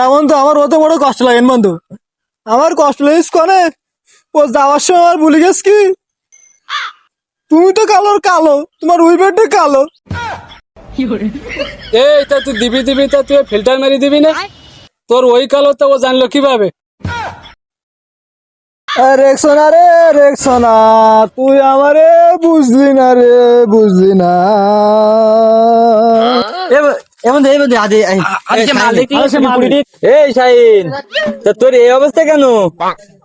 তা বন্ধু আমার ওতে বড় কষ্ট লাগে বন্ধু। আমার কষ্ট লাগিস কনে ও যাওয়ার সময় আমার ভুলে গেছ কি? তুমি তো কালোর কালো তোমার উইবেটটা কালো। এই তা তুই দিবি দিবি তা তুই ফিল্টার মেরে দিবি না? তোর ওই কালো তো ও জানলো কীভাবে? রেকসোনা রে রেকসোনা তুই আমারে বুঝলি না রে বুঝলি না। এমন সে মালিক। এই শাহিন তা তোর এই অবস্থা কেন?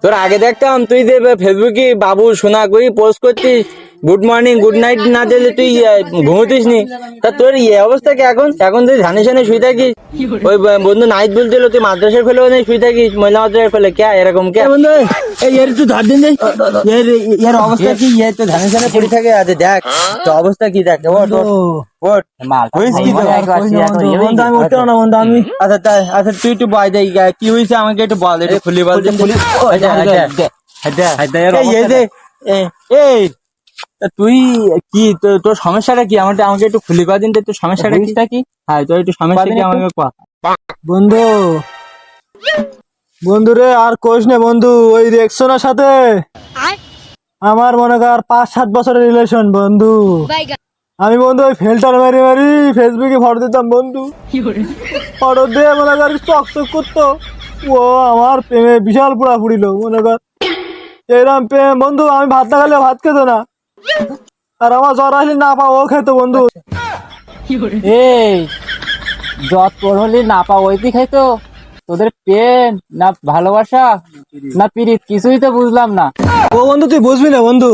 তোর আগে দেখতাম তুই যে ফেসবুকে বাবু সোনা করি পোস্ট করছিস গুড মর্নিং গুড নাইট না দিলে তুই ঘুমোতিস নি তা তোর ইয়ে অবস্থা কি এখন এখন তুই ধানে সানে শুয়ে থাকিস ওই বন্ধু নাইট বলছিল তুই মাদ্রাসার ফেলে নেই শুয়ে থাকিস মহিলা মাদ্রাসার ফেলে কে এরকম কে বন্ধু এই এর তুই ধর দিন এর এর অবস্থা কি এ তো ধানে সানে পড়ে থাকে আজ দেখ তো অবস্থা কি দেখ ওট ওট আচ্ছা তাই আচ্ছা তুই একটু বয় দেই কি হয়েছে আমাকে একটু বল একটু খুলি বল দিন আচ্ছা, আচ্ছা, আচ্ছা। এই, তুই কি তোর সমস্যাটা কি? আমাকে আমাকে একটু খুলি কর দিন তো তোর সমস্যাটা কি? কি হ্যাঁ তোর একটু সমস্যা কি আমাকে কর। বন্ধু। বন্ধু রে আর কোষ নে বন্ধু ওই রেক্সোনার সাথে। আমার মনে কর পাঁচ সাত বছরের রিলেশন বন্ধু। আমি বন্ধু ওই ফিল্টার মারি মারি ফেসবুকে ফটো দিতাম বন্ধু। ফটো দিয়ে মনে কর চক চক করতো। ও আমার প্রেমে বিশাল পোড়া ফুড়িল মনে কর। এইরকম প্রেম বন্ধু আমি ভাত না খেলে ভাত খেতো না। আর আমার জ্বর আসলে না পাও বন্ধু। এই যত তোর হলি না পা ওই খাই তো তোদের না ভালোবাসা না কিছুই তো বুঝলাম না। ও বন্ধু, তুই বুঝবি না, বন্ধু।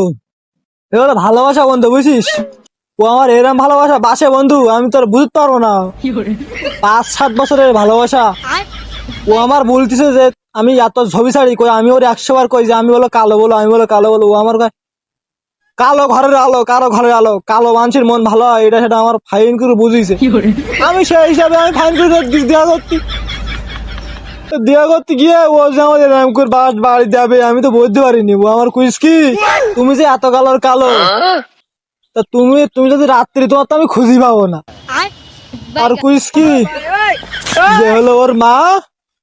ভালোবাসা, বন্ধু, বুঝিস? ও আমার এরম ভালোবাসা বাসে, বন্ধু, আমি তোর বুঝতে পারব না। পাঁচ, সাত বছরের ভালোবাসা। ও আমার বলতেছে যে, আমি এত ছবি ছাড়ি কই, আমি ওর একশো বার কই যে, আমি বলো কালো বলো, আমি বলো কালো বলো। ও আমার কালো ঘরের আলো কারও ঘরের আলো কালো মানুষের মন ভালো হয় এটা সেটা আমার ফাইন করে বুঝিয়েছে আমি সেই হিসাবে আমি ফাইন করে দি- দেয়া করছি। তো দেয়া করতে গিয়ে ও যে আমাদের এরকম করে বাস বাড়ি যাবে আমি তো বুঝতে পারিনি। ও আমার কুইস কি তুমি যে এত কালোর কালো তা তুমি তুমি যদি রাত্রি তোমার তো আমি খুঁজি পাবো না। আর কুইস কি যে হলো ওর মা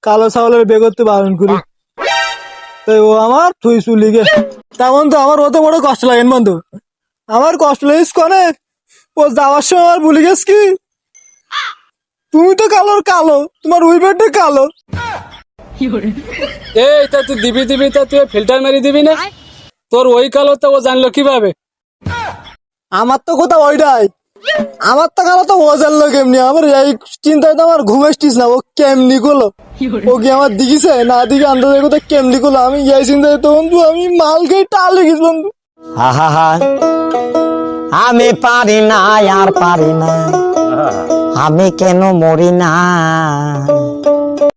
কালো ছাগলের বে করতে বারণ করি তাই ও আমার থুই চুলি গে। তেমন তো আমার ওতে বড় কষ্ট লাগে বন্ধু। আমার কষ্ট লাগিস কনে। ও যাওয়ার সময় আমার ভুলে গেছ কি? তুমি তো কালোর কালো তোমার উইবেটটা কালো। এই তা তুই দিবি দিবি তা তুই ফিল্টার মেরে দিবি না? তোর ওই কালো তো ও জানলো কীভাবে? আমার তো কোথাও ওইটাই। আমার তো কালো তো ও জানলো কেমনি? আমার এই চিন্তায় তো আমার ঘুমেসটিস না ও কেমনি করল? ও কি আমার দিকিছে না দিকে আন্দাজের কথা কেমনি করল? আমি এই চিন্তায় তো বন্ধু আমি মাল খেয়ে টাল গেছি বন্ধু হা আমি পারি না আর পারি না। আমি কেন মরি না?